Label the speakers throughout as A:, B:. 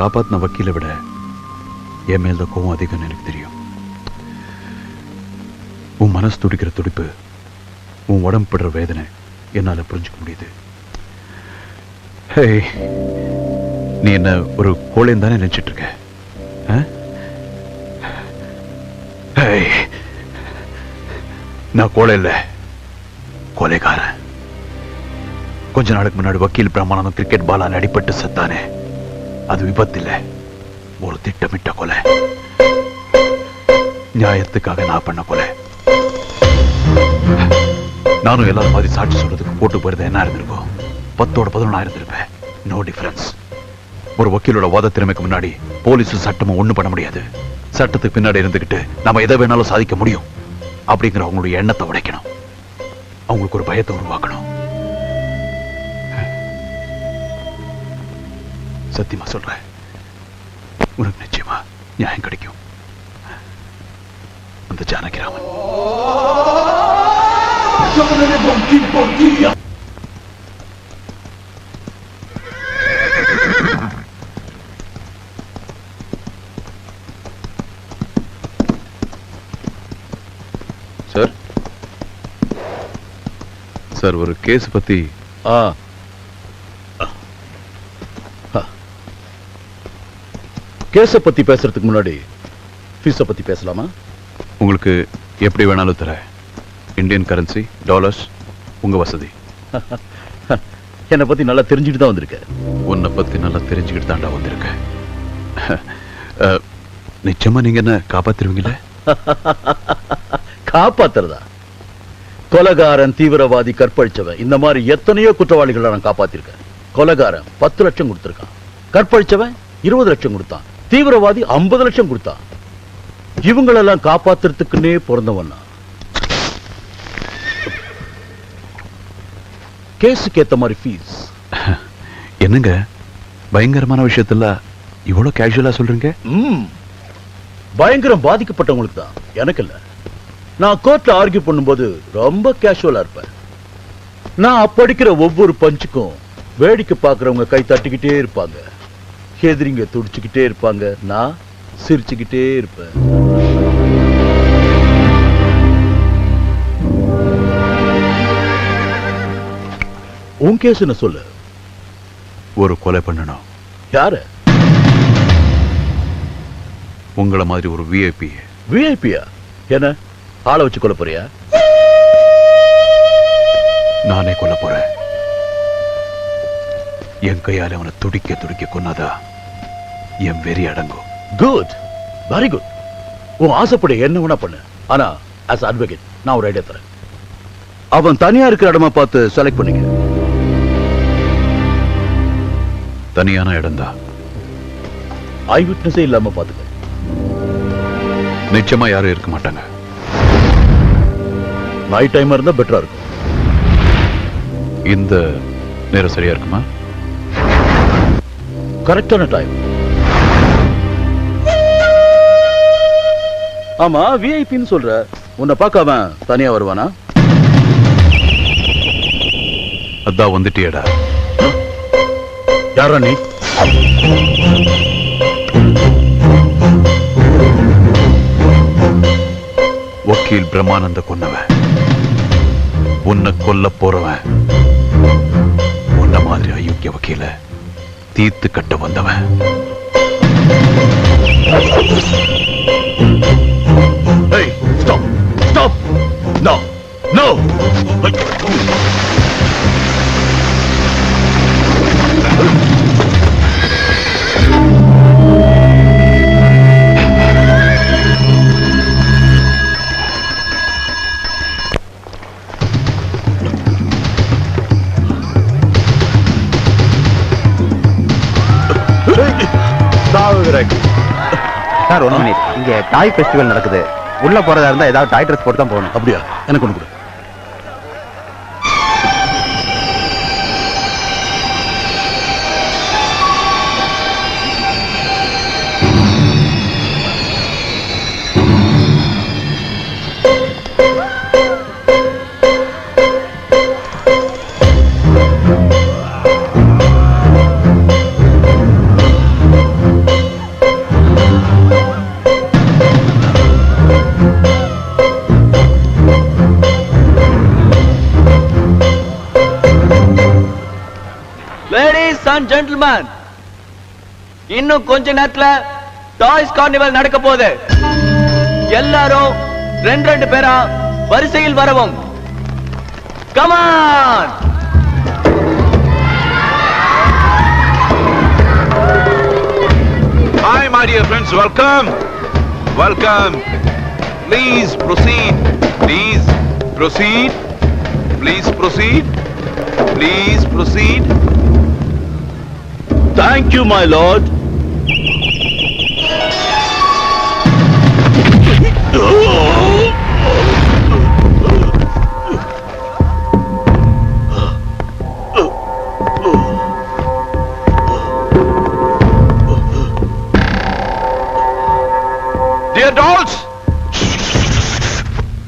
A: காப்பாத்தின வக்கீலை விட என் மேல் தான் கோவம் அதிகம்னு எனக்கு தெரியும். உன் மனசு துடிக்கிற துடிப்பு உன் உடம்பு படுற வேதனை என்னால புரிஞ்சுக்க முடியுது. ஹே நீ என்ன ஒரு கோழைன்னு தானே நினைச்சிட்டு இருக்க? ஹேய் நான் கோழை இல்லை. கொலைக்காரன் கொஞ்ச நாளுக்கு முன்னாடி வக்கீல் பிரமாணம் கிரிக்கெட் பாலால் அடிபட்டு செத்தானே. அது விபத்து ஒரு திட்டமிட்ட கொலை. நியாயத்துக்காக நான் பண்ண கொலை. நானும் எல்லாரும் மாதிரி சாட்சி சொல்றதுக்கு போட்டு போயிருந்தா என்ன இருந்திருக்கும் பத்தோட பதினொன்னா இருந்திருப்பேன். நோ டிஃபரன்ஸ் ஒரு வக்கீலோட வாத திறமைக்கு முன்னாடி போலீஸும் சட்டமும் ஒண்ணும் பண்ண முடியாது. சட்டத்துக்கு பின்னாடி இருந்துகிட்டு நம்ம எதை வேணாலும் சாதிக்க முடியும். அப்படிங்கிற அவங்களுடைய எண்ணத்தை உடைக்கணும். அவங்களுக்கு ஒரு பயத்தை உருவாக்கணும். சத்தியமா சொல்றேன் உனக்கு நிச்சயமா நியாயம் கிடைக்கும். அந்த ஜானகிராமன். சார்? சார் ஒரு கேஸ் பத்தி
B: ஆ. கேஸ பத்தி பேசுறதுக்கு முன்னாடி ஃபீஸ பத்தி பேசலாமா?
A: உங்களுக்கு எப்படி வேணாலும் தர. இந்தியன் கரன்சி டாலர்ஸ் உங்க வசதி.
B: என்னை பத்தி நல்லா தெரிஞ்சுட்டு தான் வந்திருக்க.
A: உன்னை பத்தி நல்லா தெரிஞ்சுக்கிட்டு தாண்டா வந்திருக்கேன் அஹ், நிச்சயமா நீங்க என்ன காப்பாத்திருவீங்களே
B: காப்பாத்துறதா? கொலகாரன் தீவிரவாதி கற்பழிச்சவன். இந்த மாதிரி எத்தனையோ குற்றவாளிகளை நான் காப்பாத்திருக்கேன். கொலகாரன் பத்து லட்சம் கொடுத்திருக்கான். கற்பழிச்சவன் இருபது லட்சம் கொடுத்தான். தீவிரவாதி ஐம்பது லட்சம் கொடுத்தான் இவங்களெல்லாம் காப்பாத்துறதுக்குன்னே பிறந்தவன் கேஸுக்கு ஏத்த மாதிரி ஃபீஸ்
A: என்னங்க? பயங்கரமான விஷயத்துல இவ்வளவு கேஷுவலா சொல்றீங்க?
B: ம். பயங்கரம் பாதிக்கப்பட்டவங்களுக்கு தான். எனக்கு இல்ல. நான் கோர்ட்ல ஆர்கியூ பண்ணும்போது ரொம்ப கேஷுவலா இருப்பேன். நான் அப்படிக்கிற ஒவ்வொரு பஞ்சுக்கும் வேடிக்கை பார்க்கறவங்க கை தட்டிக்கிட்டே இருப்பாங்க. எதிரிங்க துடிச்சுக்கிட்டே இருப்பாங்க. நான் சிரிச்சுக்கிட்டே இருப்பேன். உன் கேஸ் என்ன சொல்லு.
A: ஒரு கொலை பண்ணணும்
B: யாரு?
A: உங்களை மாதிரி ஒரு விஐபி
B: விஐபியா என்ன? ஆளை வச்சு கொல்ல போறியா?
A: நானே கொல்ல போறேன். என் கையால அவனை துடிக்க துடிக்க கொன்னாதா? என் வெறி அடங்கும்.
B: குட் வெரி குட் உன் ஆசைப்பட என்ன வேணா பண்ணு. ஆனா as அட்வொகேட் நான் ஒரு ஐடியா தரேன். அவன் தனியா இருக்கிற இடமா பார்த்து செலக்ட் பண்ணிக்க.
A: தனியான இடம்தான்
B: ஐ விட்னஸே இல்லாம பாத்துக்க
A: நிச்சயமா யாரும் இருக்க மாட்டாங்க.
B: நைட் டைமா இருந்தா பெட்டரா இருக்கும்.
A: இந்த நேரம் சரியா இருக்குமா?
B: கரெக்டான டைம் ஆமா விஐபின்னு சொல்ற. உன்னை பார்க்க அவன் தனியா வருவானா?
A: அதான் வந்துட்டியடா.
B: யாரா நீ?
A: வக்கீல் பிரம்மானந்த கொன்னவன். உன்னை கொல்ல போறவன். உன்ன மாதிரி அயோக்கிய வக்கீல தீர்த்து கட்ட வந்தவன்.
C: சார் ஒன் மினிட் இங்க டாய் ஃபெஸ்டிவல் நடக்குது. உள்ள போறதா இருந்தா ஏதாவது டாய் ட்ரெஸ் போட்டு தான் போகணும்.
B: அப்படியா? எனக்கு ஒன்று கொடு.
D: அண்ட் ஜென்டில்மேன் இன்னும் கொஞ்ச நேரத்துல டாய்ஸ் கார்னிவல் நடக்க போகுது எல்லாரும் ரெண்டு ரெண்டு பேரா வரிசையில் வரவும் come on
A: Hi, my dear friends. Welcome. Welcome. Please proceed. Please proceed. Please proceed. Please proceed.
B: Thank you my lord
A: Dear dolls,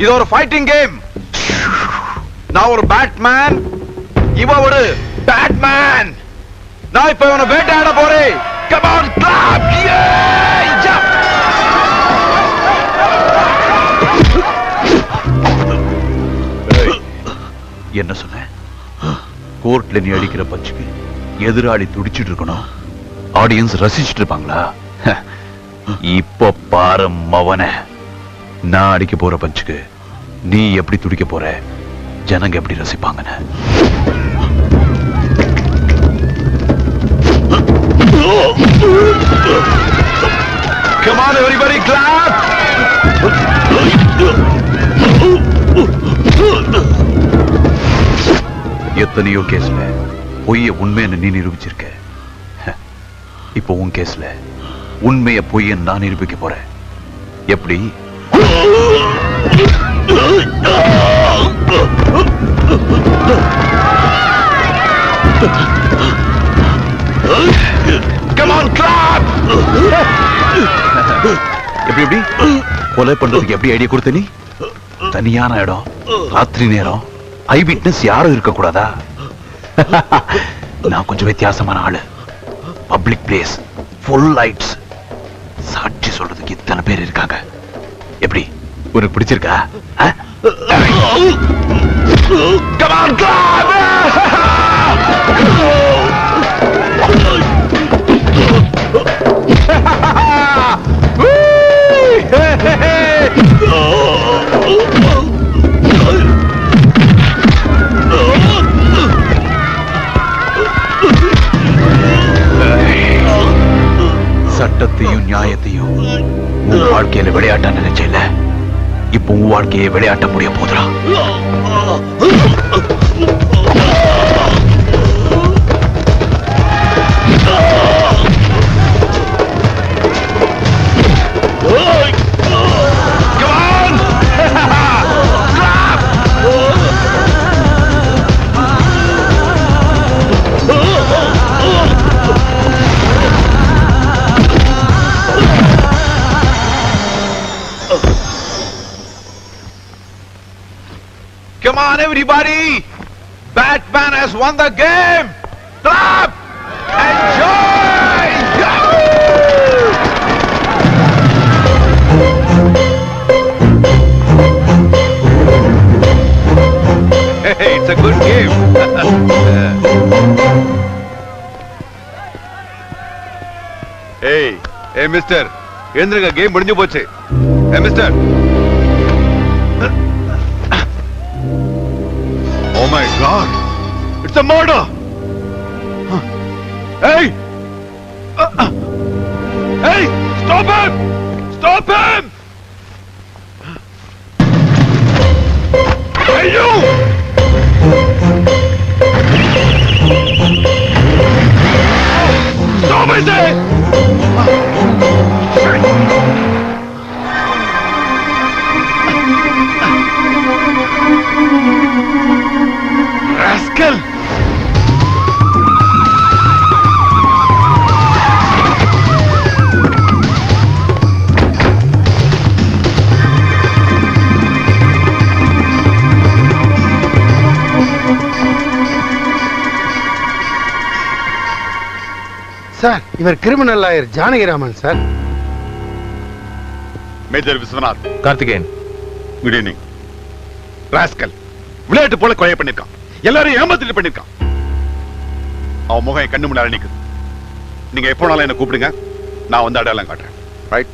A: இது ஒரு ஃபைட்டிங் கேம் நான் ஒரு பேட்மேன் இவ ஒரு பேட்மேன் நான் இப்ப இவனை வேட்டையாட போறேன். Come கிளாப் என்ன சொன்ன? கோர்ட்ல நீ அடிக்கிற பஞ்சுக்கு எதிராளி துடிச்சிட்டு இருக்கணும். ஆடியன்ஸ் ரசிச்சுட்டு இருப்பாங்களா? இப்ப பாரு மவன. நான் அடிக்க போற பஞ்சுக்கு நீ எப்படி துடிக்க போற? ஜனங்க எப்படி ரசிப்பாங்கன்னு. Come on, everybody, clap! எத்தனையோ கேஸ்ல பொய்ய உண்மைன்னு நீ நிரூபிச்சிருக்க. இப்போ உன் கேஸ்ல உண்மைய பொய்யன்னு நான் நிரூபிக்க போறேன். எப்படி? Come on, clap! எப்படி எப்படி? கொலை பண்றதுக்கு எப்படி ஐடியா கொடுத்த நீ? தனியான இடம் ராத்திரி நேரம் ஐ விட்னஸ் யாரும் இருக்க கூடாதா நான் கொஞ்சம் வித்தியாசமான ஆளு. பப்ளிக் பிளேஸ் ஃபுல் லைட்ஸ் சாட்சி சொல்றதுக்கு இத்தனை பேர் இருக்காங்க. எப்படி? உனக்கு பிடிச்சிருக்கா? ஆ? Come நியாயத்தையும் உன் வாழ்க்கையில விளையாட்ட நினைச்சல இப்போ உன் வாழ்க்கையை விளையாட்ட முடிய போதுடா. everybody! Batman has won the game! Clap! Enjoy! Yahoo! Hey, it's a good game. ஏய் ஏ மிஸ்டர் எழுந்திருங்க கேம் முடிஞ்சு போச்சு ஏ mister It's a murder!
E: Sir இவர் criminal lawyer Janakiraman sir.
F: Major Viswanath.
C: Karthikeyan.
F: Good evening rascal விளையாட்டு போல கொலை பண்ணிருக்கான். எல்லாரும் ஏமாத்திட்டு பண்ணிருக்கான். அவன் முகம் என் கண்ணு முன்னாடி நிக்குது. நீங்க எப்போனாலும் என்ன கூப்பிடுங்க. நான் வந்து அடையாளம் காட்டுறேன். ரைட்